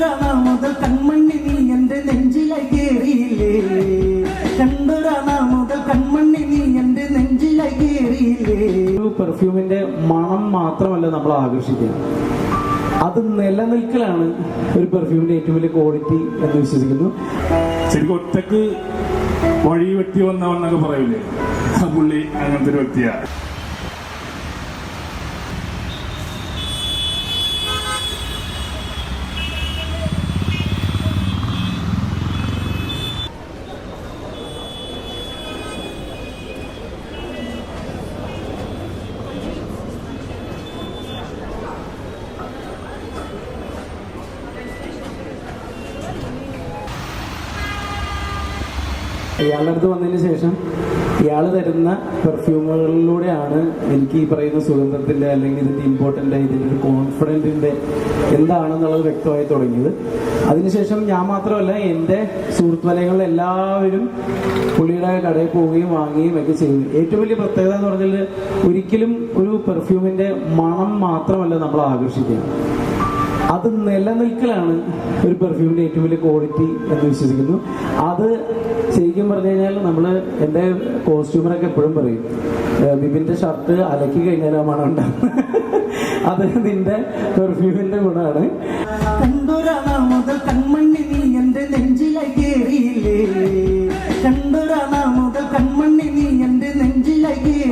കണ്ടൊരാ മുതൽ കൺമണ്ണി നീ എന്റെ നെഞ്ചിലായി കേറിയില്ലേ? കണ്ടൊരാ മുതൽ കൺമണ്ണി നീ എന്റെ നെഞ്ചിലായി കേറിയില്ലേ? ഒരു പെർഫ്യൂമിന്റെ മണം മാത്രമല്ല നമ്മൾ ആകർഷിക്കുക. അത് നിലനിൽക്കലാണ് ഒരു പെർഫ്യൂമിന്റെ ഏറ്റവും വലിയ ക്വാളിറ്റി എന്ന് വിശ്വസിക്കുന്നു. ശരിക്കും ഒറ്റയ്ക്ക് വഴി വെട്ടി വന്നവന്നൊക്കെ പറയൂലേ ആ പുള്ളി അങ്ങനത്തെ ഒരു വ്യക്തിയാ ഇയാളുടെ അടുത്ത് വന്നതിന് ശേഷം ഇയാൾ തരുന്ന പെർഫ്യൂമുകളിലൂടെയാണ് എനിക്ക് ഈ പറയുന്ന സുഗന്ധത്തിന്റെ അല്ലെങ്കിൽ ഇതിന്റെ ഇമ്പോർട്ടന്റ് ഇതിന്റെ ഒരു കോൺഫിഡന്റിന്റെ എന്താണെന്നുള്ളത് വ്യക്തമായി തുടങ്ങിയത്. അതിനുശേഷം ഞാൻ മാത്രമല്ല എന്റെ സുഹൃത്ത് വലയങ്ങളിൽ എല്ലാവരും പുള്ളിയുടെ കടയിൽ പോവുകയും വാങ്ങുകയും ഒക്കെ ചെയ്യുന്നു ഏറ്റവും വലിയ പ്രത്യേകത എന്ന് പറഞ്ഞാൽ ഒരിക്കലും ഒരു പെർഫ്യൂമിന്റെ മണം മാത്രമല്ല നമ്മൾ ആകർഷിക്കുക. അത് നിലനിൽക്കലാണ് ഒരു പെർഫ്യൂമിന്റെ ഏറ്റവും വലിയ ക്വാളിറ്റി എന്ന് വിശ്വസിക്കുന്നു. അത് ശരിക്കും പറഞ്ഞു കഴിഞ്ഞാൽ നമ്മൾ എന്റെ കോസ്റ്റ്യൂമറൊക്കെ എപ്പോഴും പറയും ബിബിന്റെ ഷർട്ട് അലക്കി കഴിഞ്ഞാൽ ആ മണം അത് നിന്റെ പെർഫ്യൂമിന്റെ ഗുണമാണ്. കണ്ടൊരാ മുതൽ കൺമണ്ണി നീ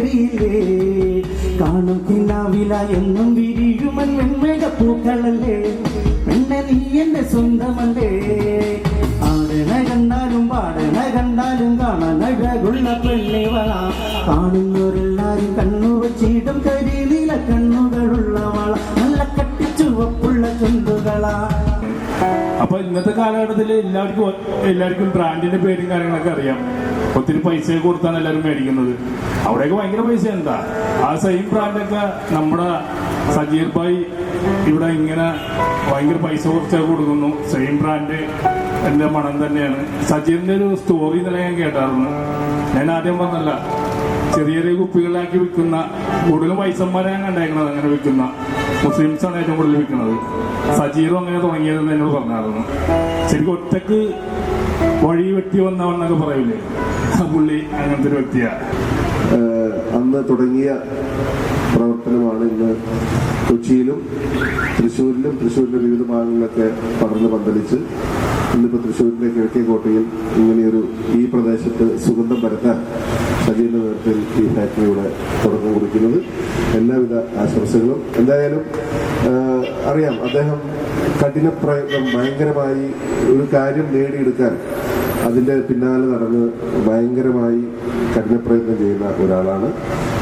നീ കാണും എന്നും വെൺമേഘ പൂക്കളല്ലേ? പെണ്ണ നീ എന്റെ സ്വന്തമല്ലേ? ആടന കണ്ടാലും പാടന കണ്ടാലും കാണാൻ അഴകുള്ള പെണ്ണിവള കാണുന്നവരെല്ലാരും കണ്ണു വച്ചിടും കരിനീല കണ്ണുകളുള്ളവള നല്ല കട്ടിച്ചുവപ്പുള്ള ചുണ്ടുകളാ അപ്പൊ ഇന്നത്തെ കാലഘട്ടത്തിൽ എല്ലാവർക്കും എല്ലാവർക്കും ബ്രാൻഡിന്റെ പേരും കാര്യങ്ങളൊക്കെ അറിയാം. ഒത്തിരി പൈസ കൊടുത്താണ് എല്ലാവരും മേടിക്കുന്നത്. അവിടെയൊക്കെ ഭയങ്കര പൈസ എന്താ? ആ സെയിം ബ്രാൻഡൊക്കെ നമ്മുടെ സജീർ ഭായ് ഇവിടെ ഇങ്ങനെ ഭയങ്കര പൈസ കുറച്ച് കൊടുക്കുന്നു. സെയിം ബ്രാൻഡ് എന്റെ മണം തന്നെയാണ്. സജീറിന്റെ ഒരു സ്റ്റോറി ഇന്നലെ ഞാൻ കേട്ടായിരുന്നു. ഞാൻ ആദ്യം പറഞ്ഞല്ല ചെറിയ ചെറിയ കുപ്പികളിലാക്കി വിൽക്കുന്ന കൂടുതലും വൈസന്മാരാണ് കണ്ടേക്കുന്നത് അങ്ങനെ വിൽക്കുന്ന മുസ്ലിംസ് ആണ് ഏറ്റവും കൂടുതൽ വിൽക്കുന്നത്. സജീറും അങ്ങനെ തുടങ്ങിയതെന്ന് എന്നോട് പറഞ്ഞായിരുന്നു. ശരിക്കും ഒറ്റയ്ക്ക് വഴി വെട്ടി വന്നവന്നൊക്കെ പറയൂലേ? പുള്ളി അങ്ങനത്തെ ഒരു വ്യക്തിയാ. അന്ന് തുടങ്ങിയ പ്രവർത്തനമാണ് ഇന്ന് കൊച്ചിയിലും തൃശ്ശൂരിലും തൃശ്ശൂരിന്റെ വിവിധ ഭാഗങ്ങളിലൊക്കെ പടർന്ന് പന്തലിച്ച് ഇന്നിപ്പോൾ തൃശ്ശൂരിലെ കിഴക്കേ കോട്ടയിൽ ഇങ്ങനെയൊരു ഈ പ്രദേശത്ത് സുഗന്ധം പരത്താൻ സജീവന്റെ നേതൃത്വത്തിൽ ഈ ഫാക്ടറിയുടെ തുടക്കം കുറിക്കുന്നത്. എല്ലാവിധ ആശംസകളും. എന്തായാലും അറിയാം അദ്ദേഹം കഠിന പ്രയത്നം ഭയങ്കരമായി ഒരു കാര്യം നേടിയെടുക്കാൻ അതിന്റെ പിന്നാലെ നടന്ന് ഭയങ്കരമായി കഠിനപ്രയത്നം ചെയ്യുന്ന ഒരാളാണ്.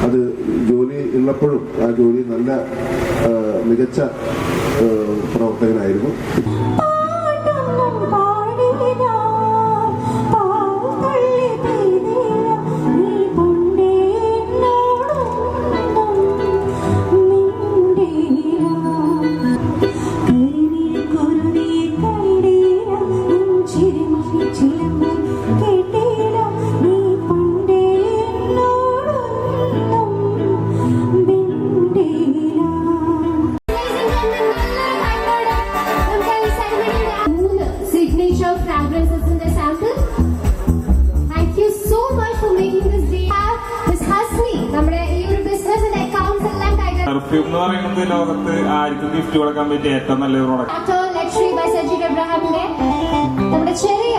അത് ജോലി ഉള്ളപ്പോഴും ആ ജോലി നല്ല മികച്ച പ്രവർത്തകനായിരുന്നു. പെർഫ്യൂം എന്ന് പറയുന്നത് ലോകത്ത് ആർക്കും ഗിഫ്റ്റ് കൊടുക്കാൻ പറ്റിയ ഏറ്റവും നല്ല പ്രോഡക്റ്റ് ചെറിയ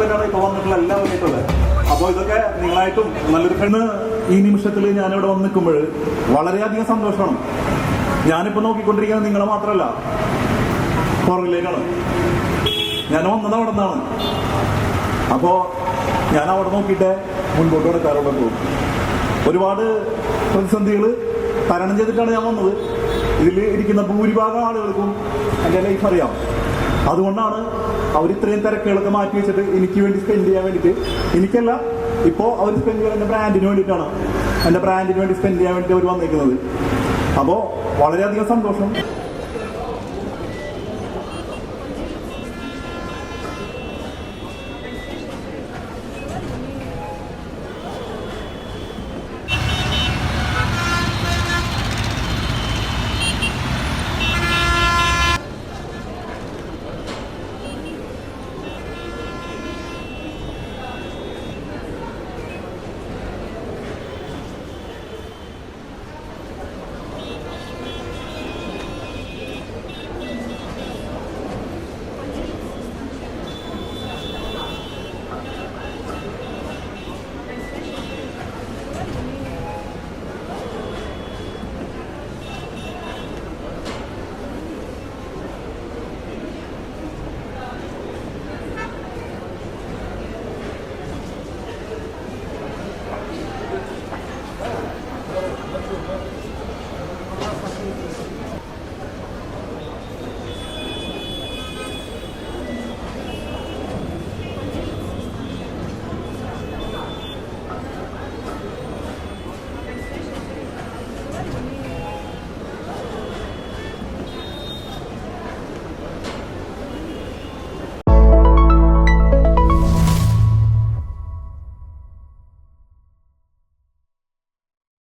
തന്നെ ഇപ്പോൾ വന്നിട്ടുള്ള എല്ലാം വന്നിട്ടുള്ളത്. അപ്പോൾ ഇതൊക്കെ നിങ്ങളായിട്ടും നല്ലൊരു പെണ്ണ് ഈ നിമിഷത്തിൽ ഞാനിവിടെ വന്ന് നിൽക്കുമ്പോൾ വളരെയധികം സന്തോഷമാണ്. ഞാനിപ്പോ നോക്കിക്കൊണ്ടിരിക്കുന്നത് നിങ്ങളെ മാത്രമല്ല. പുറകിലേക്കാണ്. ഞാൻ വന്നത് അവിടെ നിന്നാണ്. അപ്പോ ഞാൻ അവിടെ നോക്കിയിട്ട് മുൻപോട്ട് കിടക്കാറുള്ളൂ ഒരുപാട് പ്രതിസന്ധികൾ തരണം ചെയ്തിട്ടാണ് ഞാൻ വന്നത്. ഇതിൽ ഇരിക്കുന്ന ഭൂരിഭാഗം ആളുകൾക്കും എന്റെ ലൈഫ് അറിയാം. അതുകൊണ്ടാണ് അവർ ഇത്രയും തിരക്കുകളൊക്കെ മാറ്റി വെച്ചിട്ട് എനിക്ക് വേണ്ടി സ്പെൻഡ് ചെയ്യാൻ വേണ്ടിയിട്ട്. എനിക്കല്ല ഇപ്പോൾ അവർ സ്പെൻഡ് ചെയ്യുന്നത് എന്റെ ബ്രാൻഡിന് വേണ്ടിയിട്ടാണ്. എന്റെ ബ്രാൻഡിന് വേണ്ടി സ്പെൻഡ് ചെയ്യാൻ വേണ്ടിയിട്ട് അവർ വന്നേക്കുന്നത്. അപ്പോൾ വളരെയധികം സന്തോഷം.